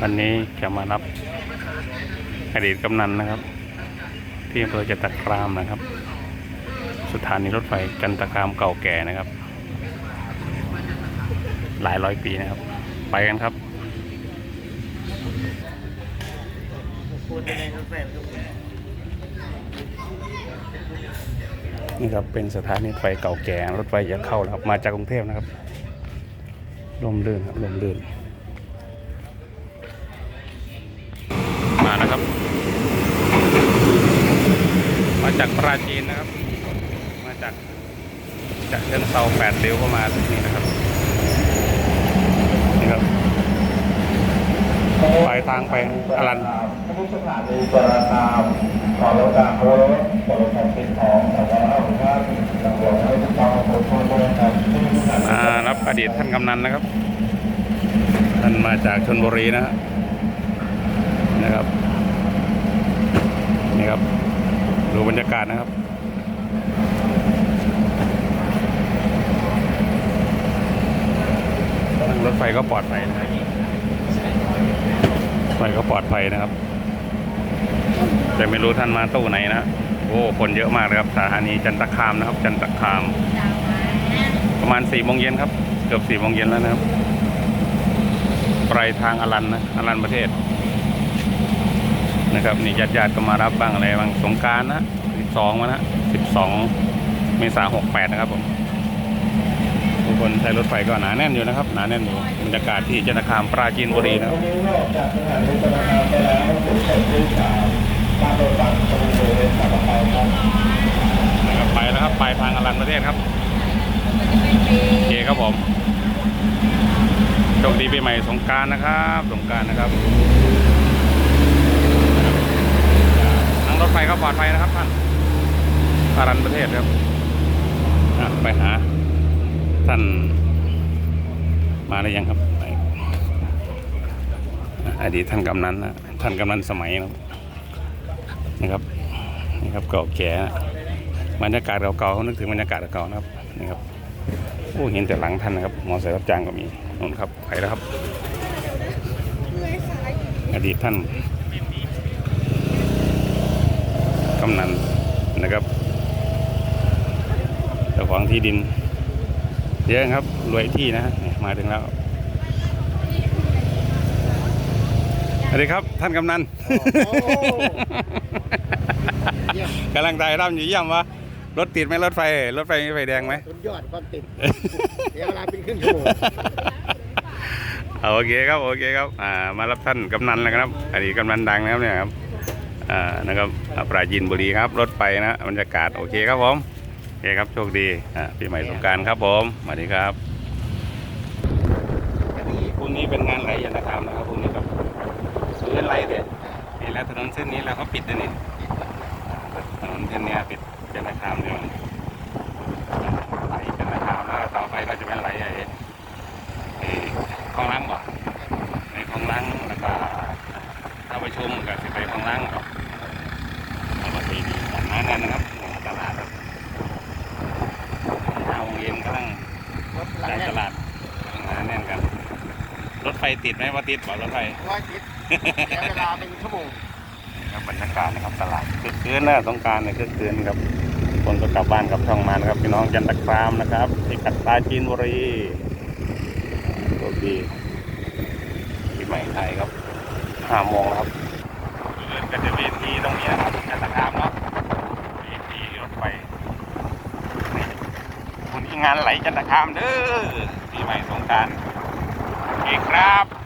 วันนี้จะมารับอดีตกำนันนะครับ ที่อำเภอจันตครามนะครับ สถานีรถไฟจันตครามเก่าแก่นะครับ หลายร้อยปีนะครับ ไปกันครับนี่ครับเป็นสถานีรถไฟเก่าแก่รถไฟจะเข้าแล้วครับมาจากกรุงเทพนะครับลมลื่นครับลมลื่น นะครับ มาจากปราจีนนะครับ มาจากจากเชิงเซาแปดเลี้ยวเข้ามานี่นะครับนี่ครับปลายทางไปอลันทุกสถานีจราจรขอรถดักรถบริการเป็นของสาธารณสุขตำรวจให้ทุกท่านขอโทษด้วยครับมารับอดีตท่านกำนันนะครับ ท่านมาจากชนบุรีนะฮะนะครับ นี่ครับ ดูบรรยากาศนะครับนั่งรถไฟก็ปลอดภัยนะครับรถไฟก็ปลอดภัยนะครับ แต่ไม่รู้ท่านมาตู้ไหนนะ โอ้คนเยอะมากเลยครับสถานีจันตคามนะครับ จันตคาม ประมาณสี่โมงเย็นครับ เกือบสี่โมงเย็นแล้วนะครับ ปลายทางอลันนะอลันประเทศ นะครับนี่ญาติญาติๆก็มารับบ้างอะไรบ้างสงการนะสิบสองมานนะสิบสองเมษาหกแปดนะครับผมทุกคนใช้รถไฟก็หนาแน่นอยู่นะครับหนาแน่นอยู่บรรยากาศที่จันทคามปราจีนบุรีนะครับนนี้นอกจากสถานีจราจรไปแล้วครับนะครับไปแล้วครับปทางอลันประเทศครับโอเคครับผมโชคดีปีใหม่สงการนะครับ สงการนะครับ งรถไฟก็ปลอดภัยนะครับท่านอลันประเทศครับอะไปหา ท่านมาหรือยังครับไปอะอดีตท่านกำนันนะท่านกำนันสมัยนะครับนี่ครับนี่ครับเก่าแก่นะบรรยากาศเก่าๆเขานึกถึงบรรยากาศเก่าๆนะครับนี่ครับโอ้เห็นแต่หลังท่านนะครับมอเตอร์ไซค์รับจ้างก็มีนู่นครับไปแล้วครับ อดีตท่าน กำนันนะครับเจ้าของที่ดิน เยอะครับรวยที่นะฮะเนี่ยมาถึงแล้วสวัสดีครับ ท่านกำนันกำลังใจร่ำอยู่เยี่ยมวะรถติดไหมรถไฟ รถไฟมีไฟแดงไหมสุดยอดความติดเดี๋ยวเวลาเป็นครึ่งชั่วโมงเอาโอเคครับโอเคครับ อ่ามารับท่านกำนันแล้วครับ อดีตกำนันดังนะครับเนี่ยครับอ่า นะครับปราจีนบุรีครับรถไปนะบรรยากาศโอเคครับผมโอเคครับโชคดีอ่าปีใหม่สงการครับผมสวัสดีครับพรุ่งนี้เป็นงานไหลยันนะครับนะครับพรุ่งนี้ครับซื้อไหลเด็ดนี่แล้วถนนเส้นนี้แล้วเขาปิดนะนี่ถนนเส้นนี้ปิดยันนะครับเนี่ยไหลยันนะครับแล้วต่อไปก็จะเป็นไหลไอ้เอ่อคลองล้างบ่ในคลองล้างแล้วก็ถ้าไปชมก็สิไปคลองล้างก็เอามาดี ดีตลาดนั้นนะครับตลาดครับห้าโมงเย็นกำลังรถหลังจ่ายแน่ตนลาดหนาแน่นกัน รถไฟติดไหมว่าติดบอกรถไฟร้อยติดเดี๋ยวเวลาเป็นชั่วโมงครับบรรยากาศนะครับตลาดคึกคืนนะสงกรารเนี่ยคึกคืนครับคนก็กลับบ้านกลับช่องมานะครับพี่น้องจันทครามนะครับที่กัดปราจีนบุรีโชคดีปีใหม่ไทยครับห้าโมงแล้วครับก็จะเวทีตรงนี้นะครับจันทครามเนาะเวทีรถไฟนี่วันนี้ งานไหลจันทคามเด้อปีใหม่สงการโอเคครับ